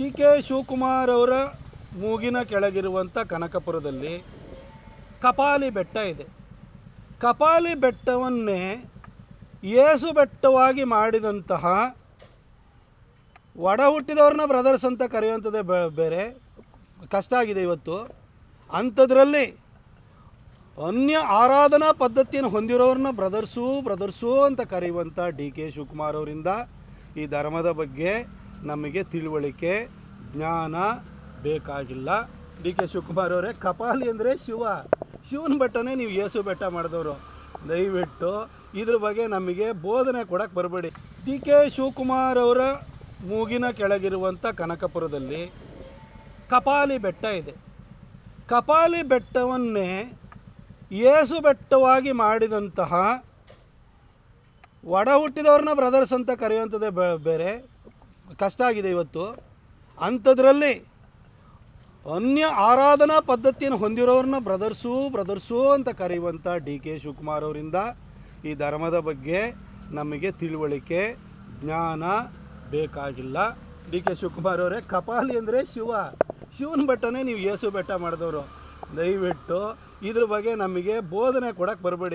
D K Shivakumar ಅವರ ಮೂಗಿನ ಕೆಳಗಿರುವಂಥ ಕನಕಪುರದಲ್ಲಿ ಕಪಾಲಿ ಬೆಟ್ಟ ಇದೆ. ಕಪಾಲಿ ಬೆಟ್ಟವನ್ನೇ ಏಸು ಬೆಟ್ಟವಾಗಿ ಮಾಡಿದಂತಹ ಒಡ ಹುಟ್ಟಿದವ್ರನ್ನ ಬ್ರದರ್ಸ್ ಅಂತ ಕರೆಯುವಂಥದ್ದೇ ಬೇರೆ. ಕಷ್ಟ ಆಗಿದೆ ಇವತ್ತು. ಅಂಥದ್ರಲ್ಲಿ ಅನ್ಯ ಆರಾಧನಾ ಪದ್ಧತಿಯನ್ನು ಹೊಂದಿರೋರನ್ನ ಬ್ರದರ್ಸು ಬ್ರದರ್ಸು ಅಂತ ಕರೆಯುವಂಥ ಡಿ ಕೆ ಶಿವಕುಮಾರ್ ಅವರಿಂದ ಈ ಧರ್ಮದ ಬಗ್ಗೆ ನಮಗೆ ತಿಳುವಳಿಕೆ, ಜ್ಞಾನ ಬೇಕಾಗಿಲ್ಲ. ಡಿ ಕೆ ಶಿವಕುಮಾರ್ ಅವರೇ, ಕಪಾಲಿ ಅಂದರೆ ಶಿವ. ಶಿವನ ಬೆಟ್ಟನೇ ನೀವು ಯೇಸು ಬೆಟ್ಟ ಮಾಡಿದವರು. ದಯವಿಟ್ಟು ಇದ್ರ ಬಗ್ಗೆ ನಮಗೆ ಬೋಧನೆ ಕೊಡಕ್ಕೆ ಬರಬೇಡಿ. ಡಿ ಕೆ ಶಿವಕುಮಾರ್ ಅವರ ಮೂಗಿನ ಕೆಳಗಿರುವಂಥ ಕನಕಪುರದಲ್ಲಿ ಕಪಾಲಿ ಬೆಟ್ಟ ಇದೆ. ಕಪಾಲಿ ಬೆಟ್ಟವನ್ನೇ ಏಸು ಬೆಟ್ಟವಾಗಿ ಮಾಡಿದಂತಹ ಒಡ ಹುಟ್ಟಿದವ್ರನ್ನ ಬ್ರದರ್ಸ್ ಅಂತ ಕರೆಯುವಂಥದ್ದೇ ಬೇರೆ. ಕಷ್ಟ ಆಗಿದೆ ಇವತ್ತು. ಅಂಥದ್ರಲ್ಲಿ ಅನ್ಯ ಆರಾಧನಾ ಪದ್ಧತಿಯನ್ನು ಹೊಂದಿರೋರನ್ನ ಬ್ರದರ್ಸು ಬ್ರದರ್ಸು ಅಂತ ಕರೆಯುವಂಥ ಡಿ ಕೆ ಶಿವಕುಮಾರ್ ಅವರಿಂದ ಈ ಧರ್ಮದ ಬಗ್ಗೆ ನಮಗೆ ತಿಳುವಳಿಕೆ, ಜ್ಞಾನ ಬೇಕಾಗಿಲ್ಲ. ಡಿ ಕೆ ಶಿವಕುಮಾರ್ ಅವರೇ, ಕಪಾಲಿ ಅಂದರೆ ಶಿವ. ಶಿವನ ಬೆಟ್ಟನೇ ನೀವು ಯೇಸು ಬೆಟ್ಟ ಮಾಡಿದವರು. ದಯವಿಟ್ಟು ಇದ್ರ ಬಗ್ಗೆ ನಮಗೆ ಬೋಧನೆ ಕೊಡೋಕ್ಕೆ ಬರಬೇಡಿ.